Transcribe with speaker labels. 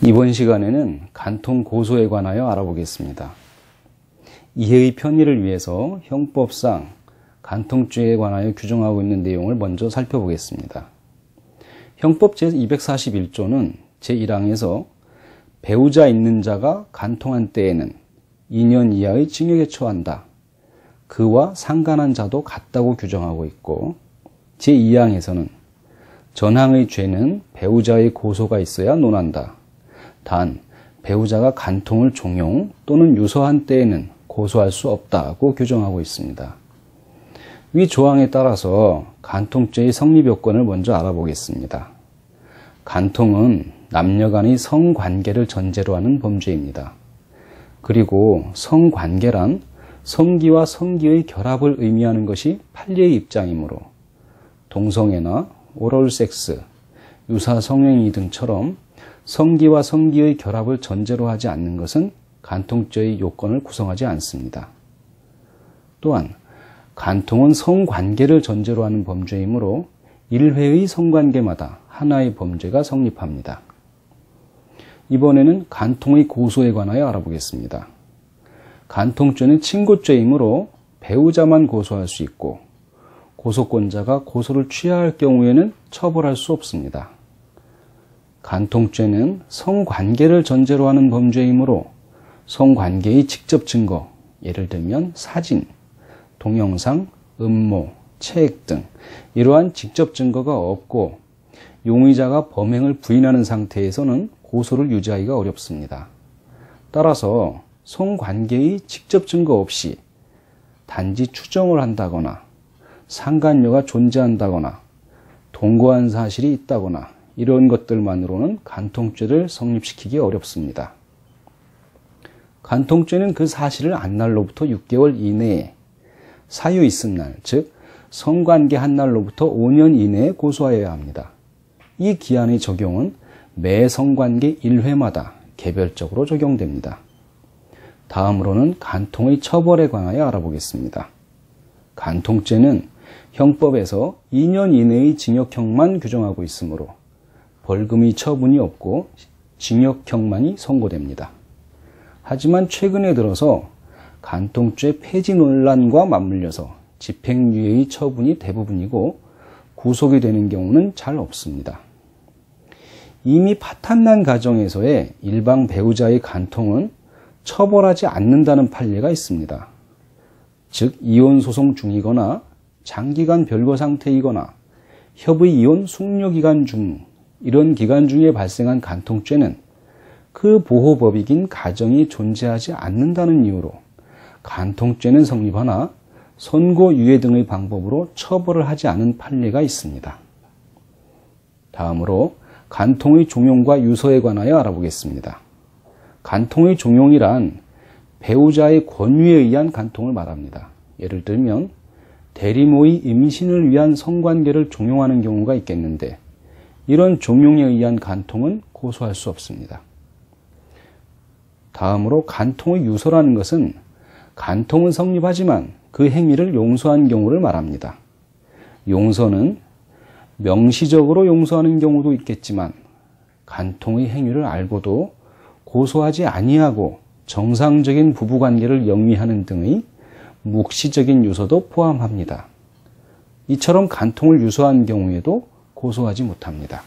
Speaker 1: 이번 시간에는 간통 고소에 관하여 알아보겠습니다. 이해의 편의를 위해서 형법상 간통죄에 관하여 규정하고 있는 내용을 먼저 살펴보겠습니다. 형법 제241조는 제1항에서 배우자 있는 자가 간통한 때에는 2년 이하의 징역에 처한다. 그와 상관한 자도 같다고 규정하고 있고 제2항에서는 전항의 죄는 배우자의 고소가 있어야 논한다. 단 배우자가 간통을 종용 또는 유서한 때에는 고소할 수 없다고 규정하고 있습니다. 위 조항에 따라서 간통죄의 성립 요건을 먼저 알아보겠습니다. 간통은 남녀 간의 성관계를 전제로 하는 범죄입니다. 그리고 성관계란 성기와 성기의 결합을 의미하는 것이 판례의 입장이므로 동성애나 오럴 섹스, 유사 성행위 등처럼 성기와 성기의 결합을 전제로 하지 않는 것은 간통죄의 요건을 구성하지 않습니다. 또한 간통은 성관계를 전제로 하는 범죄이므로 1회의 성관계마다 하나의 범죄가 성립합니다. 이번에는 간통의 고소에 관하여 알아보겠습니다. 간통죄는 친고죄이므로 배우자만 고소할 수 있고 고소권자가 고소를 취하할 경우에는 처벌할 수 없습니다. 간통죄는 성관계를 전제로 하는 범죄이므로 성관계의 직접 증거, 예를 들면 사진, 동영상, 음모, 체액 등 이러한 직접 증거가 없고 용의자가 범행을 부인하는 상태에서는 고소를 유지하기가 어렵습니다. 따라서 성관계의 직접 증거 없이 단지 추정을 한다거나 상간녀가 존재한다거나 동거한 사실이 있다거나 이런 것들만으로는 간통죄를 성립시키기 어렵습니다. 간통죄는 그 사실을 안 날로부터 6개월 이내에 사유 있은 날, 즉 성관계 한 날로부터 5년 이내에 고소하여야 합니다. 이 기한의 적용은 매 성관계 1회마다 개별적으로 적용됩니다. 다음으로는 간통의 처벌에 관하여 알아보겠습니다. 간통죄는 형법에서 2년 이내의 징역형만 규정하고 있으므로 벌금이 처분이 없고 징역형만이 선고됩니다. 하지만 최근에 들어서 간통죄 폐지 논란과 맞물려서 집행유예의 처분이 대부분이고 구속이 되는 경우는 잘 없습니다. 이미 파탄난 가정에서의 일방 배우자의 간통은 처벌하지 않는다는 판례가 있습니다. 즉 이혼 소송 중이거나 장기간 별거 상태이거나 협의 이혼 숙려 기간 중 이런 기간 중에 발생한 간통죄는 그 보호법이긴 가정이 존재하지 않는다는 이유로 간통죄는 성립하나 선고 유예 등의 방법으로 처벌을 하지 않은 판례가 있습니다. 다음으로 간통의 종용과 유서에 관하여 알아보겠습니다. 간통의 종용이란 배우자의 권유에 의한 간통을 말합니다. 예를 들면 대리모의 임신을 위한 성관계를 종용하는 경우가 있겠는데 이런 종용에 의한 간통은 고소할 수 없습니다. 다음으로 간통의 유서라는 것은 간통은 성립하지만 그 행위를 용서한 경우를 말합니다. 용서는 명시적으로 용서하는 경우도 있겠지만 간통의 행위를 알고도 고소하지 아니하고 정상적인 부부관계를 영위하는 등의 묵시적인 유서도 포함합니다. 이처럼 간통을 유서한 경우에도 고소하지 못합니다.